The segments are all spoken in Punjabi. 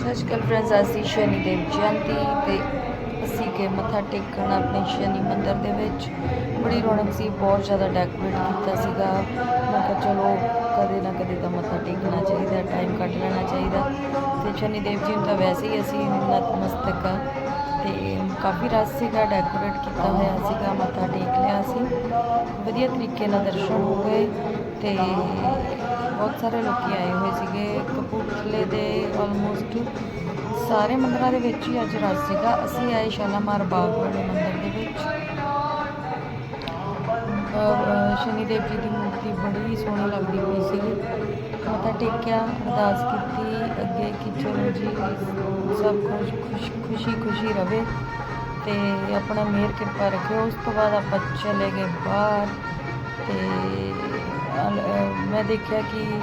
ਸਤਿ ਸ਼੍ਰੀ ਅਕਾਲ ਫਰੈਂਡਸ ਅਸੀਂ ਸ਼ਨੀ ਦੇਵ ਜਯੰਤੀ ਤੇ ਅਸੀਂ ਗਏ ਮੱਥਾ ਟੇਕਣ ਆਪਣੇ ਸ਼ਨੀ ਮੰਦਿਰ ਦੇ ਵਿੱਚ। ਬੜੀ ਰੌਣਕ ਸੀ, ਬਹੁਤ ਜ਼ਿਆਦਾ ਡੈਕੋਰੇਟ ਕੀਤਾ ਸੀਗਾ। ਮੈਂ ਕਿਹਾ ਚਲੋ, ਕਦੇ ਨਾ ਕਦੇ ਤਾਂ ਮੱਥਾ ਟੇਕਣਾ ਚਾਹੀਦਾ ਟਾਈਮ ਕੱਢ ਲੈਣਾ ਚਾਹੀਦਾ। ਤੇ ਸ਼ਨੀ ਦੇਵ ਜੀ ਨੂੰ ਤਾਂ ਵੈਸੇ ਹੀ ਅਸੀਂ ਨਤਮਸਤਕ ਆ। ਤੇ ਕਾਫੀ ਰਸ ਸੀਗਾ ਡੈਕੋਰੇਟ ਕੀਤਾ ਹੋਇਆ ਸੀਗਾ, ਮੱਥਾ ਟੇਕ ਲਿਆ ਸੀ। ਵਧੀਆ ਤਰੀਕੇ ਨਾਲ ਦਰਸ਼ਨ ਹੋ ਗਏ ਤੇ ਬਹੁਤ ਸਾਰੇ ਲੋਕੀ ਆਏ ਹੋਏ ਸੀਗੇ, ਕਪੂਰਥਲੇ ਦੇ ਆਲਮੋਸਟ ਸਾਰੇ ਮੰਦਰਾਂ ਦੇ ਵਿੱਚ ਹੀ ਅੱਜ ਰਸ ਸੀਗਾ। ਅਸੀਂ ਆਏ ਸ਼ਾਲਾਮਾਰ ਬਾਗ ਵਾਲੇ ਮੰਦਿਰ ਦੇ ਵਿੱਚ। ਅਹ, ਸ਼ਨੀ ਦੇਵ ਜੀ ਦੀ ਮੂਰਤੀ ਬੜੀ ਸੋਹਣੀ ਲੱਗਦੀ ਪਈ ਸੀ। ਮੱਥਾ ਟੇਕਿਆ, ਅਰਦਾਸ ਕੀਤੀ, ਅੱਗੇ ਕਿ ਚਲੋ ਜੀ, ਸਭ ਕੁਝ ਖੁਸ਼, ਖੁਸ਼ੀ ਖੁਸ਼ੀ ਰਵੇ ਤੇ ਆਪਣਾ ਮਿਹਰ ਕਿਰਪਾ ਰੱਖਿਓ। ਉਸ ਤੋਂ ਬਾਅਦ ਆਪਾਂ ਚਲੇ ਗਏ ਬਾਹਰ ਤੇ ਮੈਂ ਦੇਖਿਆ ਕਿ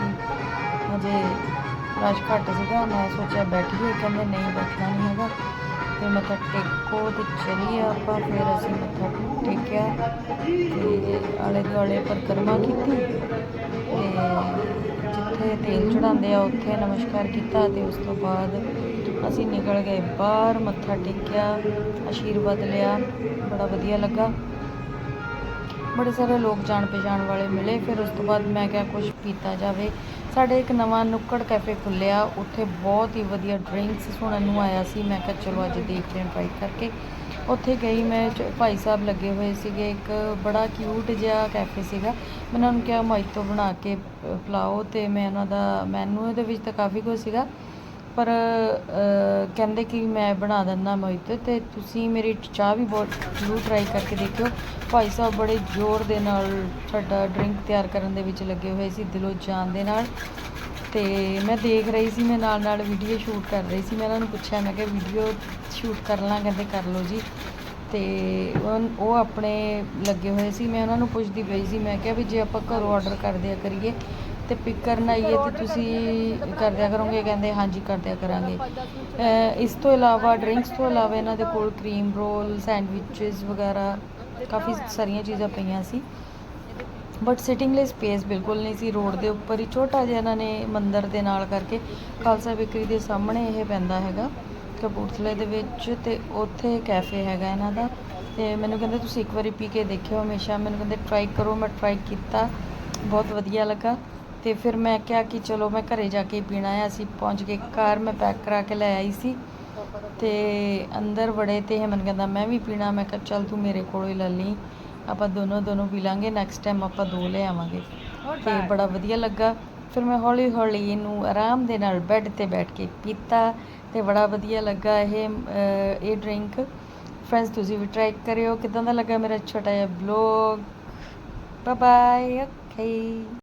ਹਜੇ ਰਸ਼ ਘੱਟ ਸੀਗਾ, ਮੈਂ ਸੋਚਿਆ ਬੈਠੀਏ ਕਹਿੰਦੇ ਨਹੀਂ ਬੈਠਣਾ ਨਹੀਂ ਹੈਗਾ। ਤੇ ਮੱਥਾ ਟੇਕੋ ਤੇ ਚਲੀਏ ਆਪਾਂ, ਫਿਰ ਅਸੀਂ ਮੱਥਾ ਟੇਕਿਆ ਤੇ ਆਲੇ ਦੁਆਲੇ ਪਰਿਕਰਮਾ ਕੀਤੀ ਤੇ ਜਿੱਥੇ ਤੇਲ ਚੜਾਉਂਦੇ ਆ, ਉੱਥੇ ਨਮਸਕਾਰ ਕੀਤਾ ਤੇ ਉਸ ਤੋਂ ਬਾਅਦ ਅਸੀਂ ਨਿਕਲ ਗਏ ਬਾਹਰ, ਮੱਥਾ ਟੇਕਿਆ, ਆਸ਼ੀਰਵਾਦ ਲਿਆ, ਬੜਾ ਵਧੀਆ ਲੱਗਾ। ਬੜੇ ਸਾਰੇ ਲੋਕ ਜਾਣ ਪਛਾਣ ਵਾਲੇ ਮਿਲੇ, ਫਿਰ ਉਸ ਤੋਂ ਬਾਅਦ ਮੈਂ ਕਿਹਾ ਕੁਝ ਪੀਤਾ ਜਾਵੇ। ਸਾਡੇ ਇੱਕ ਨਵਾਂ ਨੁੱਕੜ ਕੈਫੇ ਖੁੱਲਿਆ ਉੱਥੇ ਬਹੁਤ ਹੀ ਵਧੀਆ ਡਰਿੰਕਸ ਸੁਣਨ ਨੂੰ ਆਇਆ ਸੀ। ਮੈਂ ਕਿਹਾ, ਚਲੋ ਅੱਜ ਦੇਖਦੇ ਹਾਂ ਟਰਾਈ ਕਰਕੇ। ਉੱਥੇ ਗਈ ਮੈਂ, ਚ- ਭਾਈ ਸਾਹਿਬ ਲੱਗੇ ਹੋਏ ਸੀਗੇ। ਇੱਕ ਬੜਾ ਕਿਊਟ ਜਿਹਾ ਕੈਫੇ ਸੀਗਾ। ਮੈਂ ਉਹਨਾਂ ਨੂੰ ਕਿਹਾ ਮੋਹਿਤੋ ਬਣਾ ਕੇ ਪ- ਪਿਲਾਓ। ਤੇ ਮੈਂ ਉਹਨਾਂ ਦਾ, ਮੈਨੂ ਇਹਦੇ ਵਿੱਚ ਤਾਂ ਕਾਫੀ ਕੁਝ ਸੀਗਾ। ਪਰ ਕਹਿੰਦੇ ਕਿ ਮੈਂ ਬਣਾ ਦਿੰਦਾ ਮੋਹਿਤੋ ਤੇ ਤੁਸੀਂ ਮੇਰੀ ਚਾਹ ਵੀ ਬਹੁਤ ਜ਼ਰੂਰ ਟਰਾਈ ਕਰਕੇ ਦੇਖਿਓ। ਭਾਈ ਸਾਹਿਬ ਬੜੇ ਜ਼ੋਰ ਦੇ ਨਾਲ ਸਾਡਾ ਡਰਿੰਕ ਤਿਆਰ ਕਰਨ ਦੇ ਵਿੱਚ ਲੱਗੇ ਹੋਏ ਸੀ, ਦਿਲੋਂ ਜਾਨ ਦੇ ਨਾਲ। ਤੇ ਮੈਂ ਦੇਖ ਰਹੀ ਸੀ, ਮੈਂ ਨਾਲ ਨਾਲ ਵੀਡੀਓ ਸ਼ੂਟ ਕਰ ਰਹੀ ਸੀ। ਮੈਂ ਉਹਨਾਂ ਨੂੰ ਪੁੱਛਿਆ, ਮੈਂ ਕਿਹਾ ਵੀਡੀਓ ਸ਼ੂਟ ਕਰ ਲਾਂ, ਕਹਿੰਦੇ ਕਰ ਲਓ ਜੀ। ਤੇ ਉਹ ਉਹ ਆਪਣੇ ਲੱਗੇ ਹੋਏ ਸੀ। ਮੈਂ ਉਹਨਾਂ ਨੂੰ ਪੁੱਛਦੀ ਪਈ ਸੀ, ਮੈਂ ਕਿਹਾ ਵੀ ਜੇ ਆਪਾਂ ਘਰੋਂ ਆਰਡਰ ਕਰਦੇ ਦਿਆ ਕਰੀਏ। ਤੇ ਪਿਕ ਕਰਨ ਆਈਏ ਤੇ ਤੁਸੀਂ ਕਰ ਦਿਆ ਕਰੋਗੇ, ਕਹਿੰਦੇ ਹਾਂਜੀ ਕਰ ਦਿਆ ਕਰਾਂਗੇ ਇਸ ਤੋਂ ਇਲਾਵਾ ਡਰਿੰਕਸ ਤੋਂ ਇਲਾਵਾ ਇਹਨਾਂ ਦੇ ਕੋਲ ਕਰੀਮ ਰੋਲ, ਸੈਂਡਵਿਚਸ ਵਗੈਰਾ, ਕਾਫੀ ਸਾਰੀਆਂ ਚੀਜ਼ਾਂ ਪਈਆਂ ਸੀ। ਬਟ ਸਿਟਿੰਗ ਲਈ ਸਪੇਸ ਬਿਲਕੁਲ ਨਹੀਂ ਸੀ। ਰੋਡ ਦੇ ਉੱਪਰ ਹੀ ਛੋਟਾ ਜਿਹਾ ਇਹਨਾਂ ਨੇ ਮੰਦਿਰ ਦੇ ਨਾਲ ਕਰਕੇ ਖਾਲਸਾ ਬੇਕਰੀ ਦੇ ਸਾਹਮਣੇ ਇਹ ਪੈਂਦਾ ਹੈਗਾ, ਕਪੂਰਥਲੇ ਦੇ ਵਿੱਚ ਤੇ ਉੱਥੇ ਕੈਫੇ ਹੈਗਾ ਇਹਨਾਂ ਦਾ। ਤੇ ਮੈਨੂੰ ਕਹਿੰਦੇ ਤੁਸੀਂ ਇੱਕ ਵਾਰੀ ਪੀ ਕੇ ਦੇਖਿਓ ਹਮੇਸ਼ਾ। ਮੈਨੂੰ ਕਹਿੰਦੇ ਟਰਾਈ ਕਰੋ, ਮੈਂ ਟਰਾਈ ਕੀਤਾ। ਬਹੁਤ ਵਧੀਆ ਲੱਗਾ। ਤੇ ਫਿਰ ਮੈਂ ਕਿਹਾ ਕਿ ਚਲੋ ਮੈਂ ਘਰੇ ਜਾ ਕੇ ਪੀਣਾ ਹੈ ਅਸੀਂ ਪਹੁੰਚ ਗਏ ਘਰ ਮੈਂ ਪੈਕ ਕਰਾ ਕੇ ਲੈ ਆਈ ਸੀ ਤੇ ਅੰਦਰ ਵੜੇ ਤੇ ਇਹ ਮੈਨੂੰ ਕਹਿੰਦਾ ਮੈਂ ਵੀ ਪੀਣਾ। ਮੈਂ ਕਿਹਾ ਚੱਲ ਤੂੰ ਮੇਰੇ ਕੋਲੋਂ ਹੀ ਲੈ ਲਈ ਆਪਾਂ ਦੋਨੋਂ ਦੋਨੋਂ ਪੀ ਲਾਂਗੇ ਨੈਕਸਟ ਟਾਈਮ ਆਪਾਂ ਦੋ ਲੈ ਆਵਾਂਗੇ। ਤੇ ਬੜਾ ਵਧੀਆ ਲੱਗਾ। ਫਿਰ ਮੈਂ ਹੌਲੀ ਹੌਲੀ ਇਹਨੂੰ ਆਰਾਮ ਦੇ ਨਾਲ ਬੈੱਡ ਤੇ ਬੈਠ ਕੇ ਪੀਤਾ ਤੇ ਬੜਾ ਵਧੀਆ ਲੱਗਾ ਇਹ ਇਹ ਡਰਿੰਕ ਫਰੈਂਡਸ ਤੁਸੀਂ ਵੀ ਟਰਾਈ ਕਰਿਓ। ਕਿਦਾਂ ਦਾ ਲੱਗਾ ਮੇਰਾ ਛੋਟਾ ਜਿਹਾ ਬਲੌਗ ਬਾਏ ਬਾਏ ਓਕੇ